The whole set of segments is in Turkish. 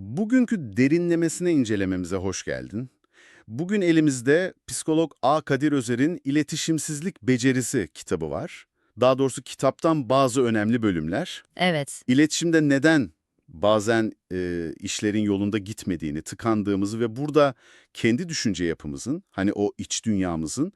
Bugünkü derinlemesine incelememize hoş geldin. Bugün elimizde psikolog A. Kadir Özer'in İletişimsizlik Becerisi kitabı var. Daha doğrusu kitaptan bazı önemli bölümler. Evet, İletişimde neden bazen e, işlerin yolunda gitmediğini, tıkandığımızı ve burada kendi düşünce yapımızın, hani o iç dünyamızın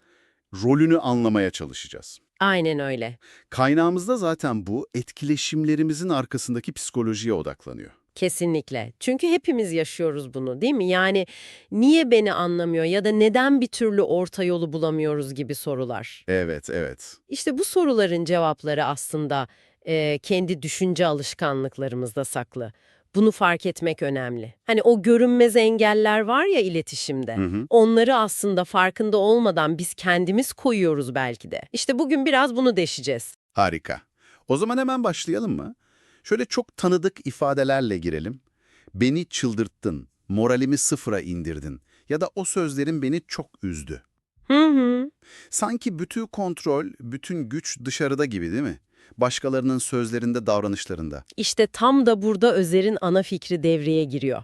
rolünü anlamaya çalışacağız. aynen öyle. Kaynağımızda zaten bu etkileşimlerimizin arkasındaki psikolojiye odaklanıyor. Kesinlikle. Çünkü hepimiz yaşıyoruz bunu değil mi? Yani niye beni anlamıyor ya da neden bir türlü orta yolu bulamıyoruz gibi sorular. Evet, evet. İşte bu soruların cevapları aslında e, kendi düşünce alışkanlıklarımızda saklı. Bunu fark etmek önemli. Hani o görünmez engeller var ya iletişimde. Hı hı. Onları aslında farkında olmadan biz kendimiz koyuyoruz belki de. İşte bugün biraz bunu deşeceğiz. Harika. O zaman hemen başlayalım mı? Şöyle çok tanıdık ifadelerle girelim. Beni çıldırttın, moralimi sıfıra indirdin ya da o sözlerin beni çok üzdü. Hı hı. Sanki bütün kontrol, bütün güç dışarıda gibi değil mi? Başkalarının sözlerinde, davranışlarında. İşte tam da burada Özer'in ana fikri devreye giriyor.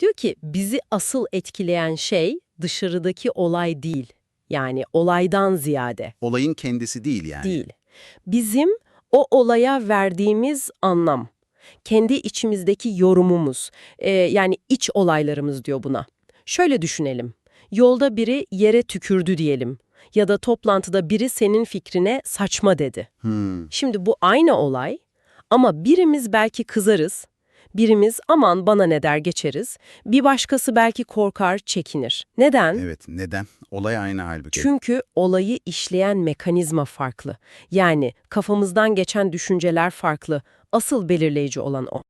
Diyor ki bizi asıl etkileyen şey dışarıdaki olay değil. Yani olaydan ziyade Olayın kendisi değil yani. değil. Bizim o olaya verdiğimiz anlam. Kendi içimizdeki yorumumuz. Ee, yani iç olaylarımız diyor buna. Şöyle düşünelim. Yolda biri yere tükürdü diyelim. Ya da toplantıda biri senin fikrine saçma dedi. Hmm, Şimdi bu aynı olay ama birimiz belki kızarız, birimiz aman bana ne der geçeriz, bir başkası belki korkar, çekinir. Neden? evet, neden? Olay aynı halbuki. Çünkü olayı işleyen mekanizma farklı. Yani kafamızdan geçen düşünceler farklı. Asıl belirleyici olan o.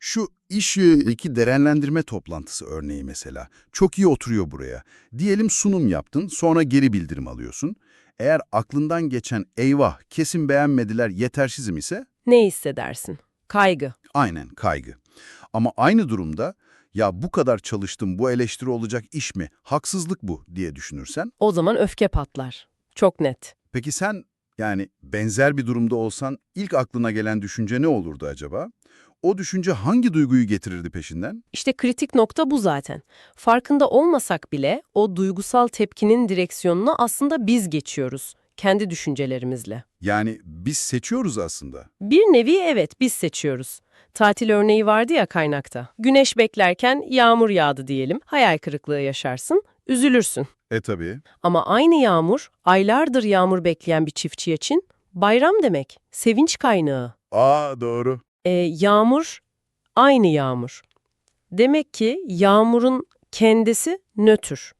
Şu iş iki değerlendirme toplantısı örneği mesela. Çok iyi oturuyor buraya. Diyelim sunum yaptın, sonra geri bildirim alıyorsun. Eğer aklından geçen eyvah kesin beğenmediler yetersizim ise Ne hissedersin? Kaygı. aynen kaygı. Ama aynı durumda ya bu kadar çalıştım bu eleştiri olacak iş mi, haksızlık bu diye düşünürsen. O zaman öfke patlar. Çok net. Peki sen yani benzer bir durumda olsan ilk aklına gelen düşünce ne olurdu acaba? O düşünce hangi duyguyu getirirdi peşinden? İşte kritik nokta bu zaten. Farkında olmasak bile o duygusal tepkinin direksiyonunu aslında biz geçiyoruz. Kendi düşüncelerimizle. Yani biz seçiyoruz aslında. Bir nevi evet biz seçiyoruz. Tatil örneği vardı ya kaynakta. Güneş beklerken yağmur yağdı diyelim. Hayal kırıklığı yaşarsın, üzülürsün. E tabii. Ama aynı yağmur, aylardır yağmur bekleyen bir çiftçi için bayram demek, sevinç kaynağı. Aa doğru. E, yağmur, aynı yağmur. Demek ki yağmurun kendisi nötr.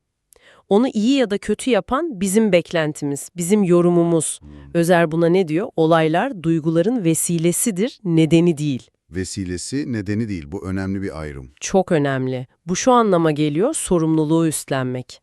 Onu iyi ya da kötü yapan bizim beklentimiz, bizim yorumumuz. Özer buna ne diyor? Olaylar duyguların vesilesidir, nedeni değil. Vesilesi nedeni değil. Bu önemli bir ayrım. Çok önemli. Bu şu anlama geliyor, sorumluluğu üstlenmek.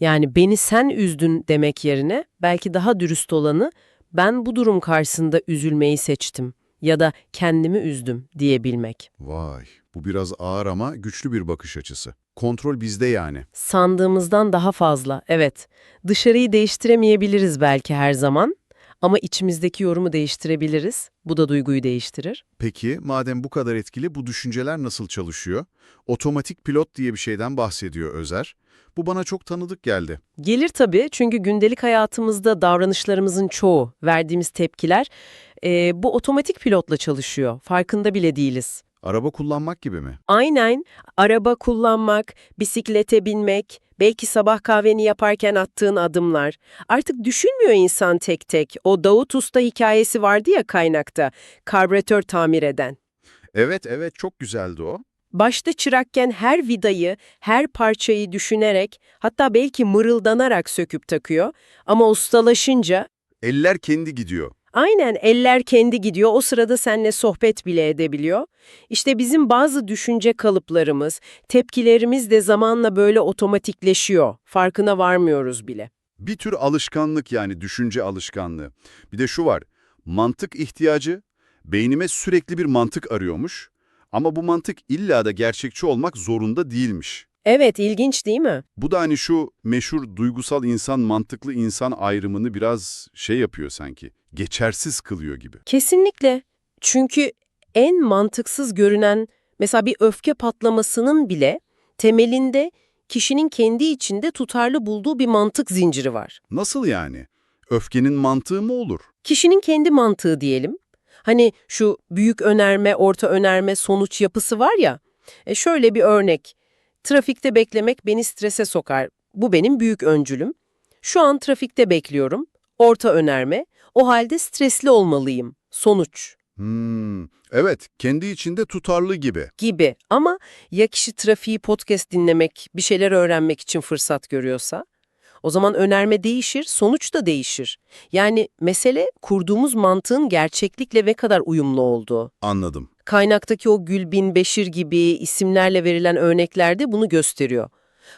Yani beni sen üzdün demek yerine belki daha dürüst olanı ben bu durum karşısında üzülmeyi seçtim ya da kendimi üzdüm diyebilmek. Vay. Bu biraz ağır ama güçlü bir bakış açısı. Kontrol bizde yani. Sandığımızdan daha fazla, evet. Dışarıyı değiştiremeyebiliriz belki her zaman ama içimizdeki yorumu değiştirebiliriz. Bu da duyguyu değiştirir. Peki madem bu kadar etkili bu düşünceler nasıl çalışıyor? Otomatik pilot diye bir şeyden bahsediyor Özer. Bu bana çok tanıdık geldi. Gelir tabii çünkü gündelik hayatımızda davranışlarımızın çoğu, verdiğimiz tepkiler eee, bu otomatik pilotla çalışıyor. Farkında bile değiliz. Araba kullanmak gibi mi? Aynen araba kullanmak, bisiklete binmek, belki sabah kahveni yaparken attığın adımlar. Artık düşünmüyor insan tek tek. O Davut Usta hikayesi vardı ya kaynakta, karbüratör tamir eden. Evet evet çok güzeldi o. Başta çırakken her vidayı, her parçayı düşünerek, hatta belki mırıldanarak söküp takıyor. Ama ustalaşınca Eller kendi gidiyor. Aynen eller kendi gidiyor o sırada seninle sohbet bile edebiliyor. İşte bizim bazı düşünce kalıplarımız, tepkilerimiz de zamanla böyle otomatikleşiyor. Farkına varmıyoruz bile. Bir tür alışkanlık yani düşünce alışkanlığı. Bir de şu var, mantık ihtiyacı, beynime sürekli bir mantık arıyormuş. Ama bu mantık illa da gerçekçi olmak zorunda değilmiş. Evet ilginç değil mi? Bu da hani şu meşhur duygusal insan, mantıklı insan ayrımını biraz şey yapıyor sanki, geçersiz kılıyor gibi. Kesinlikle. Çünkü en mantıksız görünen Mesela bir öfke patlamasının bile temelinde kişinin kendi içinde tutarlı bulduğu bir mantık zinciri var. Nasıl yani? Öfkenin mantığı mı olur? Kişinin kendi mantığı diyelim. Hani şu büyük önerme, orta önerme, sonuç yapısı var ya. E şöyle bir örnek. Trafikte beklemek beni strese sokar. Bu benim büyük öncülüm. Şu an trafikte bekliyorum. Orta önerme. O halde stresli olmalıyım. Sonuç Hmm, evet, kendi içinde tutarlı gibi. gibi. Ama ya kişi trafiği podcast dinlemek, bir şeyler öğrenmek için fırsat görüyorsa? O zaman önerme değişir, sonuç da değişir. Yani mesele kurduğumuz mantığın gerçeklikle ne kadar uyumlu olduğu. Anladım. Kaynaktaki o Gülbin Beşir gibi isimlerle verilen örneklerde bunu gösteriyor.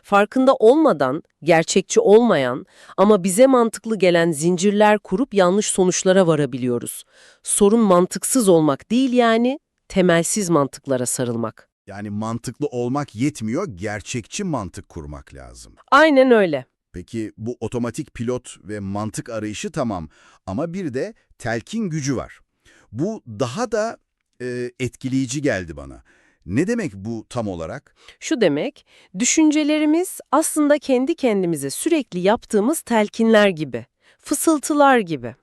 Farkında olmadan, gerçekçi olmayan ama bize mantıklı gelen zincirler kurup yanlış sonuçlara varabiliyoruz. Sorun mantıksız olmak değil yani, temelsiz mantıklara sarılmak. Yani mantıklı olmak yetmiyor, gerçekçi mantık kurmak lazım. Aynen öyle. Peki bu otomatik pilot ve mantık arayışı tamam ama bir de telkin gücü var. Bu daha da e, etkileyici geldi bana. Ne demek bu tam olarak? Şu demek, düşüncelerimiz aslında kendi kendimize sürekli yaptığımız telkinler gibi, fısıltılar gibi.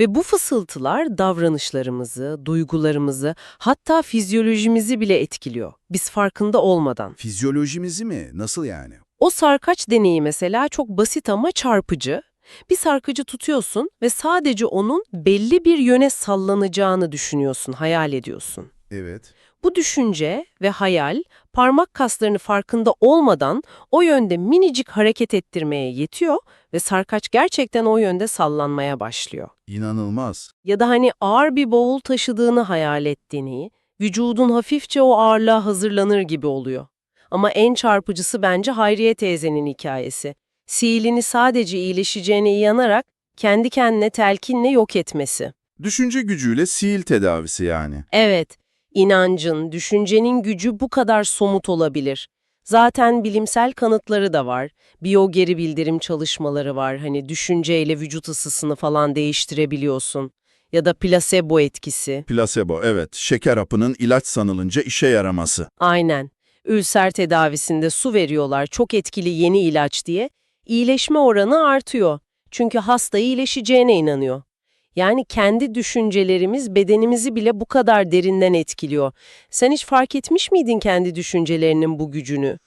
Ve bu fısıltılar davranışlarımızı, duygularımızı, hatta fizyolojimizi bile etkiliyor. Biz farkında olmadan. Fizyolojimizi mi? Nasıl yani? O sarkaç deneyi mesela çok basit ama çarpıcı. Bir sarkacı tutuyorsun ve sadece onun belli bir yöne sallanacağını düşünüyorsun, hayal ediyorsun. Evet. Bu düşünce ve hayal parmak kaslarını farkında olmadan o yönde minicik hareket ettirmeye yetiyor ve sarkaç gerçekten o yönde sallanmaya başlıyor. İnanılmaz. Ya da hani ağır bir bavul taşıdığını hayal ettiğini, vücudun hafifçe o ağırlığa hazırlanır gibi oluyor. Ama en çarpıcısı bence Hayriye teyzenin hikayesi. Sihilini sadece iyileşeceğine inanarak kendi kendine telkinle yok etmesi. Düşünce gücüyle sihir tedavisi yani. Evet, inancın, düşüncenin gücü bu kadar somut olabilir. Zaten bilimsel kanıtları da var. Biyo geri bildirim çalışmaları var. Hani düşünceyle vücut ısısını falan değiştirebiliyorsun. Ya da plasebo etkisi. Plasebo, evet. Şeker hapının ilaç sanılınca işe yaraması. Aynen. Ülser tedavisinde su veriyorlar çok etkili yeni ilaç diye. İyileşme oranı artıyor. Çünkü hasta iyileşeceğine inanıyor. Yani kendi düşüncelerimiz bedenimizi bile bu kadar derinden etkiliyor. Sen hiç fark etmiş miydin kendi düşüncelerinin bu gücünü?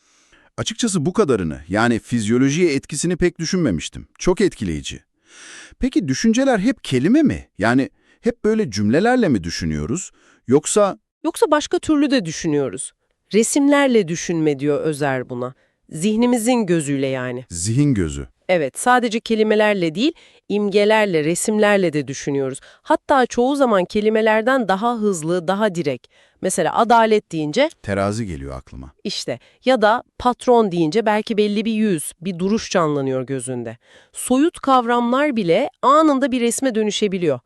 Açıkçası bu kadarını, yani fizyolojiye etkisini pek düşünmemiştim. Çok etkileyici. Peki düşünceler hep kelime mi? Yani hep böyle cümlelerle mi düşünüyoruz? Yoksa Yoksa başka türlü de düşünüyoruz. Resimlerle düşünme diyor Özer buna. Zihnimizin gözüyle yani. zihin gözü? Evet, sadece kelimelerle değil, imgelerle, resimlerle de düşünüyoruz. Hatta çoğu zaman kelimelerden daha hızlı, daha direkt. Mesela adalet deyince Terazi geliyor aklıma. işte ya da patron deyince belki belli bir yüz, bir duruş canlanıyor gözünde. Soyut kavramlar bile anında bir resme dönüşebiliyor.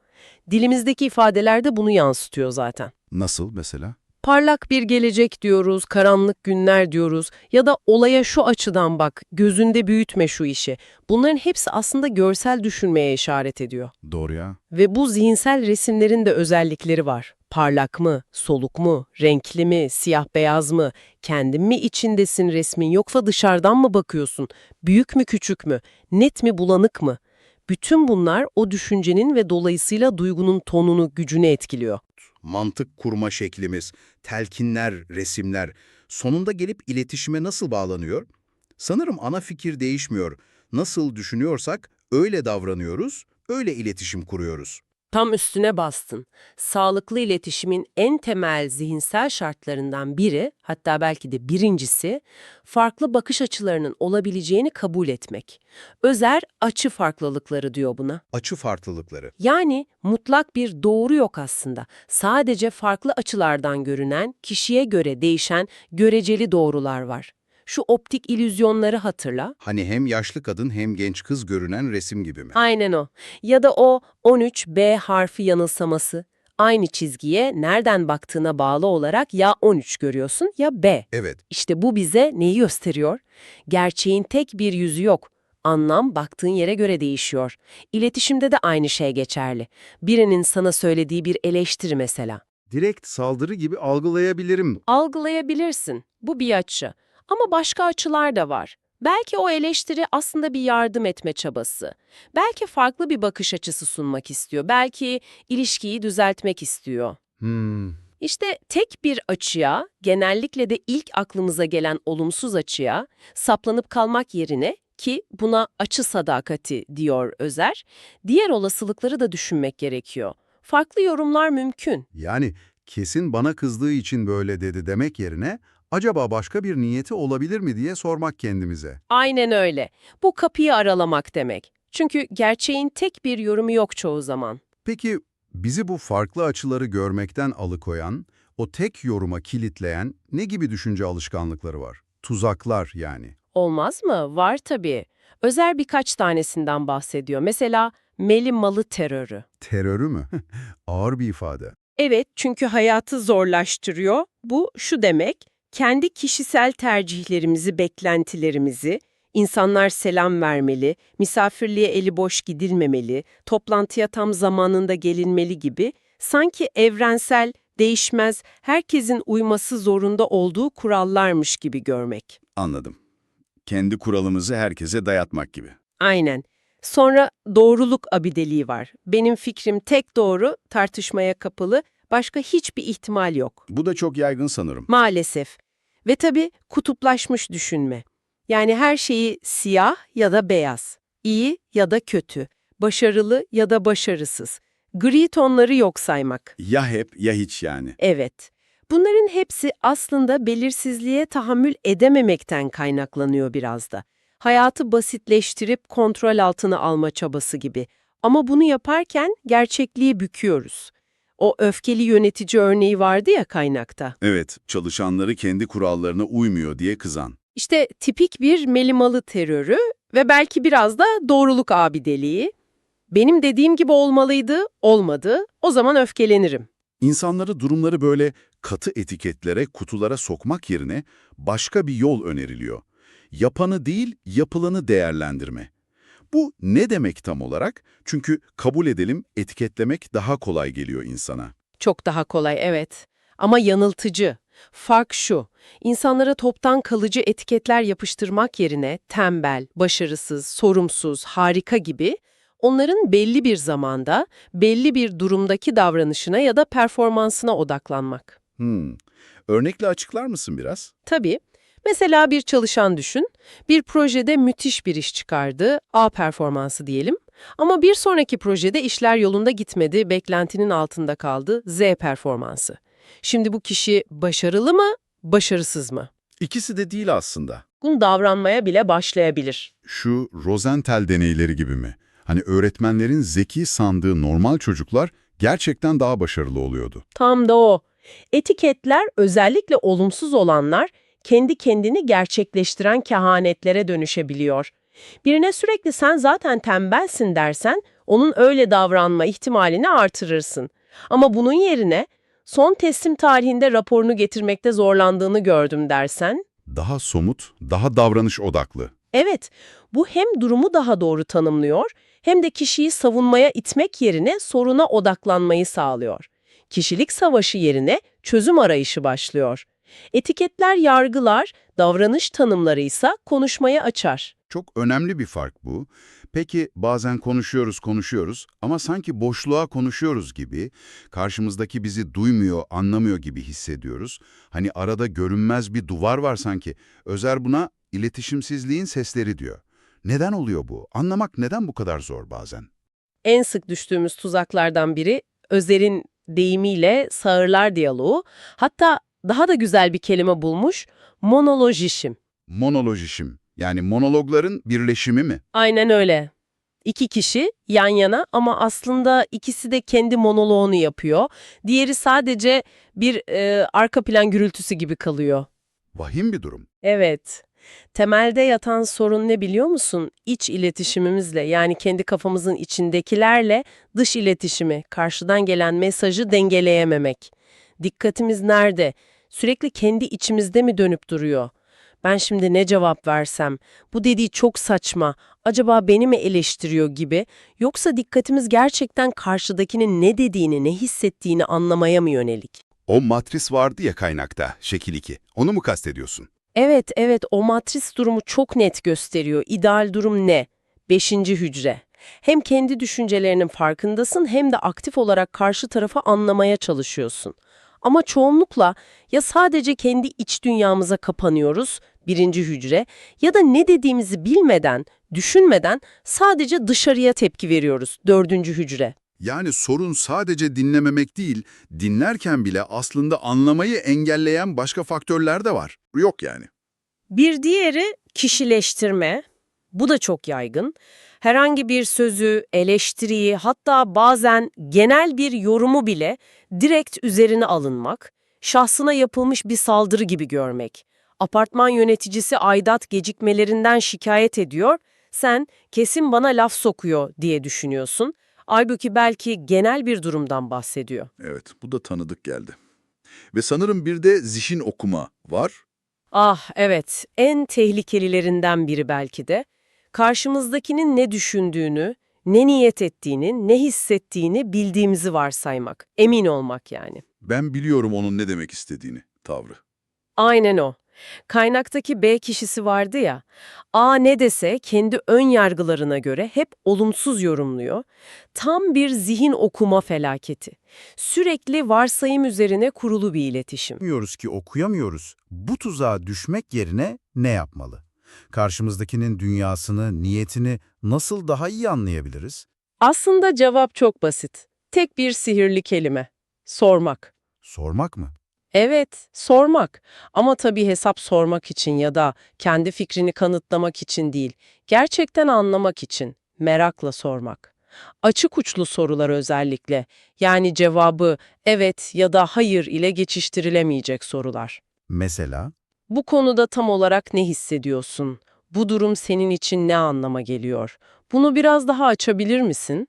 Dilimizdeki ifadeler de bunu yansıtıyor zaten. Nasıl mesela? Parlak bir gelecek diyoruz, karanlık günler diyoruz ya da olaya şu açıdan bak, gözünde büyütme şu işi. Bunların hepsi aslında görsel düşünmeye işaret ediyor. Doğru ya. Ve bu zihinsel resimlerin de özellikleri var. Parlak mı, soluk mu, renkli mi, siyah beyaz mı, kendin mi içindesin resmin yoksa dışarıdan mı bakıyorsun, büyük mü küçük mü, net mi bulanık mı? Bütün bunlar o düşüncenin ve dolayısıyla duygunun tonunu, gücünü etkiliyor. Mantık kurma şeklimiz, telkinler, resimler sonunda gelip iletişime nasıl bağlanıyor? Sanırım ana fikir değişmiyor. Nasıl düşünüyorsak öyle davranıyoruz, öyle iletişim kuruyoruz. Tam üstüne bastın. Sağlıklı iletişimin en temel zihinsel şartlarından biri, hatta belki de birincisi, farklı bakış açılarının olabileceğini kabul etmek. Özer açı farklılıkları diyor buna. Açı farklılıkları. Yani mutlak bir doğru yok aslında. Sadece farklı açılardan görünen, kişiye göre değişen göreceli doğrular var. Şu optik ilüzyonları hatırla. Hani hem yaşlı kadın hem genç kız görünen resim gibi mi? Aynen o. Ya da o 13B harfi yanılsaması. Aynı çizgiye nereden baktığına bağlı olarak ya 13 görüyorsun ya B. Evet. İşte bu bize neyi gösteriyor? Gerçeğin tek bir yüzü yok. Anlam baktığın yere göre değişiyor. İletişimde de aynı şey geçerli. Birinin sana söylediği bir eleştiri mesela. direkt saldırı gibi algılayabilirim. Algılayabilirsin. Bu bir açı. Ama başka açılar da var. Belki o eleştiri aslında bir yardım etme çabası. Belki farklı bir bakış açısı sunmak istiyor. Belki ilişkiyi düzeltmek istiyor. Hmm, İşte tek bir açıya, genellikle de ilk aklımıza gelen olumsuz açıya saplanıp kalmak yerine ki buna açı sadakati diyor Özer, diğer olasılıkları da düşünmek gerekiyor. Farklı yorumlar mümkün. yani kesin bana kızdığı için böyle dedi demek yerine acaba başka bir niyeti olabilir mi diye sormak kendimize. Aynen öyle. Bu kapıyı aralamak demek. Çünkü gerçeğin tek bir yorumu yok çoğu zaman. Peki bizi bu farklı açıları görmekten alıkoyan, o tek yoruma kilitleyen ne gibi düşünce alışkanlıkları var? Tuzaklar yani. Olmaz mı? Var tabii. Özer birkaç tanesinden bahsediyor. Mesela meli malı terörü. Terörü mü? Ağır bir ifade. Evet, çünkü hayatı zorlaştırıyor. Bu şu demek, kendi kişisel tercihlerimizi, beklentilerimizi, insanlar selam vermeli, misafirliğe eli boş gidilmemeli, toplantıya tam zamanında gelinmeli gibi sanki evrensel, değişmez, herkesin uyması zorunda olduğu kurallarmış gibi görmek. Anladım. Kendi kuralımızı herkese dayatmak gibi. Aynen. Sonra doğruluk abideliği var. Benim fikrim tek doğru, tartışmaya kapalı, başka hiçbir ihtimal yok. Bu da çok yaygın sanırım. Maalesef. Ve tabii kutuplaşmış düşünme. Yani her şeyi siyah ya da beyaz, iyi ya da kötü, başarılı ya da başarısız. Gri tonları yok saymak. Ya hep ya hiç yani. Evet. Bunların hepsi aslında belirsizliğe tahammül edememekten kaynaklanıyor biraz da. Hayatı basitleştirip kontrol altına alma çabası gibi. Ama bunu yaparken gerçekliği büküyoruz. O öfkeli yönetici örneği vardı ya kaynakta. Evet, çalışanları kendi kurallarına uymuyor diye kızan. İşte tipik bir melimalı terörü ve belki biraz da doğruluk abideliği. Benim dediğim gibi olmalıydı, olmadı. O zaman öfkelenirim. İnsanları durumları böyle katı etiketlere, kutulara sokmak yerine başka bir yol öneriliyor. Yapanı değil, yapılanı değerlendirme. Bu ne demek tam olarak? Çünkü kabul edelim, etiketlemek daha kolay geliyor insana. Çok daha kolay, evet. Ama yanıltıcı. Fark şu, insanlara toptan kalıcı etiketler yapıştırmak yerine tembel, başarısız, sorumsuz, harika gibi onların belli bir zamanda, belli bir durumdaki davranışına ya da performansına odaklanmak. Hmm. Örnekle açıklar mısın biraz? Tabii. Mesela bir çalışan düşün, bir projede müthiş bir iş çıkardı, A performansı diyelim. Ama bir sonraki projede işler yolunda gitmedi, beklentinin altında kaldı, Z performansı. Şimdi bu kişi başarılı mı, başarısız mı? İkisi de değil aslında. Bunu davranmaya bile başlayabilir. Şu Rosenthal deneyleri gibi mi? Hani öğretmenlerin zeki sandığı normal çocuklar gerçekten daha başarılı oluyordu. Tam da o. Etiketler özellikle olumsuz olanlar kendi kendini gerçekleştiren kehanetlere dönüşebiliyor. Birine sürekli sen zaten tembelsin dersen onun öyle davranma ihtimalini artırırsın. Ama bunun yerine son teslim tarihinde raporunu getirmekte zorlandığını gördüm dersen, Daha somut, daha davranış odaklı. evet bu hem durumu daha doğru tanımlıyor hem de kişiyi savunmaya itmek yerine soruna odaklanmayı sağlıyor. Kişilik savaşı yerine çözüm arayışı başlıyor. Etiketler yargılar, davranış tanımları ise konuşmaya açar. Çok önemli bir fark bu. Peki bazen konuşuyoruz konuşuyoruz ama sanki boşluğa konuşuyoruz gibi, karşımızdaki bizi duymuyor, anlamıyor gibi hissediyoruz. Hani arada görünmez bir duvar var sanki. Özer buna iletişimsizliğin sesleri diyor. Neden oluyor bu? Anlamak neden bu kadar zor bazen? En sık düştüğümüz tuzaklardan biri Özer'in deyimiyle sağırlar diyaloğu. Hatta daha da güzel bir kelime bulmuş, monolojişim. Monolojişim, yani monologların birleşimi mi? Aynen öyle. İki kişi yan yana ama aslında ikisi de kendi monoloğunu yapıyor. Diğeri sadece bir e, arka plan gürültüsü gibi kalıyor. Vahim bir durum. Evet. Temelde yatan sorun ne biliyor musun? İç iletişimimizle yani kendi kafamızın içindekilerle dış iletişimi, karşıdan gelen mesajı dengeleyememek. Dikkatimiz nerede? Sürekli kendi içimizde mi dönüp duruyor? ben şimdi ne cevap versem, bu dediği çok saçma, acaba beni mi eleştiriyor gibi, yoksa dikkatimiz gerçekten karşıdakinin ne dediğini, ne hissettiğini anlamaya mı yönelik? O matris vardı ya kaynakta, şekil 2. Onu mu kastediyorsun? Evet, evet o matris durumu çok net gösteriyor. İdeal durum ne? Beşinci hücre. Hem kendi düşüncelerinin farkındasın hem de aktif olarak karşı tarafı anlamaya çalışıyorsun. Ama çoğunlukla ya sadece kendi iç dünyamıza kapanıyoruz, birinci hücre, ya da ne dediğimizi bilmeden, düşünmeden sadece dışarıya tepki veriyoruz, dördüncü hücre. Yani sorun sadece dinlememek değil, dinlerken bile aslında anlamayı engelleyen başka faktörler de var. Yok yani. Bir diğeri kişileştirme. Bu da çok yaygın. Herhangi bir sözü, eleştiriyi, hatta bazen genel bir yorumu bile direkt üzerine alınmak, şahsına yapılmış bir saldırı gibi görmek. Apartman yöneticisi aidat gecikmelerinden şikayet ediyor, sen kesin bana laf sokuyor diye düşünüyorsun. Halbuki belki genel bir durumdan bahsediyor. Evet, bu da tanıdık geldi. Ve sanırım bir de zihin okuma var. Ah evet, en tehlikelilerinden biri belki de. Karşımızdakinin ne düşündüğünü, ne niyet ettiğini, ne hissettiğini bildiğimizi varsaymak. Emin olmak yani. Ben biliyorum onun ne demek istediğini, tavrı. Aynen o. Kaynaktaki B kişisi vardı ya, A ne dese kendi ön yargılarına göre hep olumsuz yorumluyor. Tam bir zihin okuma felaketi. Sürekli varsayım üzerine kurulu bir iletişim. Okuyamıyoruz ki okuyamıyoruz. Bu tuzağa düşmek yerine ne yapmalı? Karşımızdakinin dünyasını, niyetini nasıl daha iyi anlayabiliriz? Aslında cevap çok basit. Tek bir sihirli kelime. Sormak. Sormak mı? Evet, sormak. Ama tabii hesap sormak için ya da kendi fikrini kanıtlamak için değil, gerçekten anlamak için, merakla sormak. Açık uçlu sorular özellikle, yani cevabı evet ya da hayır ile geçiştirilemeyecek sorular. Mesela, Bu konuda tam olarak ne hissediyorsun? Bu durum senin için ne anlama geliyor? Bunu biraz daha açabilir misin?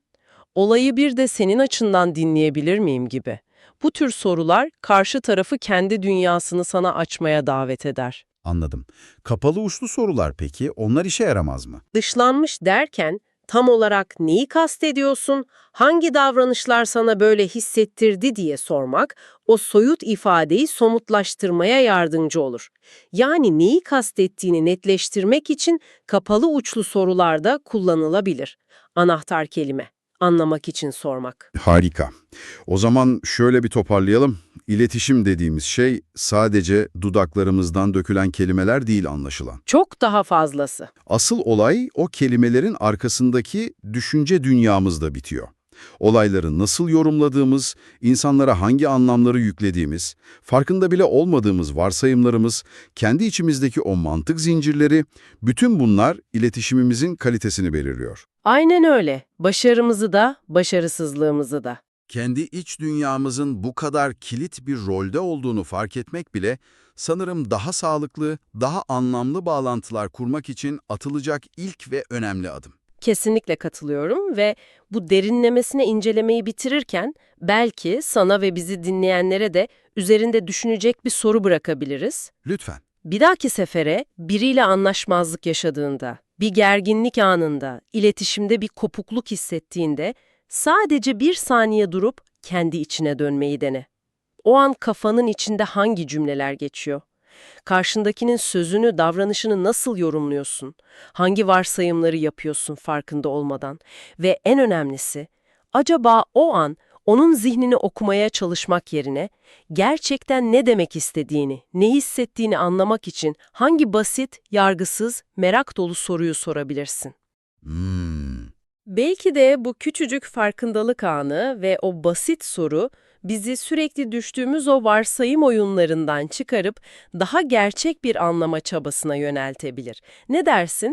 Olayı bir de senin açından dinleyebilir miyim gibi. Bu tür sorular karşı tarafı kendi dünyasını sana açmaya davet eder. anladım. Kapalı uçlu sorular peki, onlar işe yaramaz mı? Dışlanmış derken tam olarak neyi kastediyorsun, hangi davranışlar sana böyle hissettirdi diye sormak, o soyut ifadeyi somutlaştırmaya yardımcı olur. Yani neyi kastettiğini netleştirmek için kapalı uçlu sorularda kullanılabilir. Anahtar kelime, anlamak için sormak. Harika. O zaman şöyle bir toparlayalım. İletişim dediğimiz şey sadece dudaklarımızdan dökülen kelimeler değil anlaşılan. Çok daha fazlası. Asıl olay o kelimelerin arkasındaki düşünce dünyamızda bitiyor. Olayları nasıl yorumladığımız, insanlara hangi anlamları yüklediğimiz, farkında bile olmadığımız varsayımlarımız, kendi içimizdeki o mantık zincirleri, bütün bunlar iletişimimizin kalitesini belirliyor. Aynen öyle. Başarımızı da, başarısızlığımızı da. Kendi iç dünyamızın bu kadar kilit bir rolde olduğunu fark etmek bile sanırım daha sağlıklı, daha anlamlı bağlantılar kurmak için atılacak ilk ve önemli adım. Kesinlikle katılıyorum ve bu derinlemesine incelemeyi bitirirken belki sana ve bizi dinleyenlere de üzerinde düşünecek bir soru bırakabiliriz. Lütfen. Bir dahaki sefere biriyle anlaşmazlık yaşadığında, bir gerginlik anında, iletişimde bir kopukluk hissettiğinde sadece bir saniye durup kendi içine dönmeyi dene. O an kafanın içinde hangi cümleler geçiyor? Karşındakinin sözünü, davranışını nasıl yorumluyorsun? Hangi varsayımları yapıyorsun farkında olmadan? Ve en önemlisi, acaba o an onun zihnini okumaya çalışmak yerine gerçekten ne demek istediğini, ne hissettiğini anlamak için hangi basit, yargısız, merak dolu soruyu sorabilirsin? Hmm. Belki de bu küçücük farkındalık anı ve o basit soru bizi sürekli düştüğümüz o varsayım oyunlarından çıkarıp daha gerçek bir anlama çabasına yöneltebilir. Ne dersin?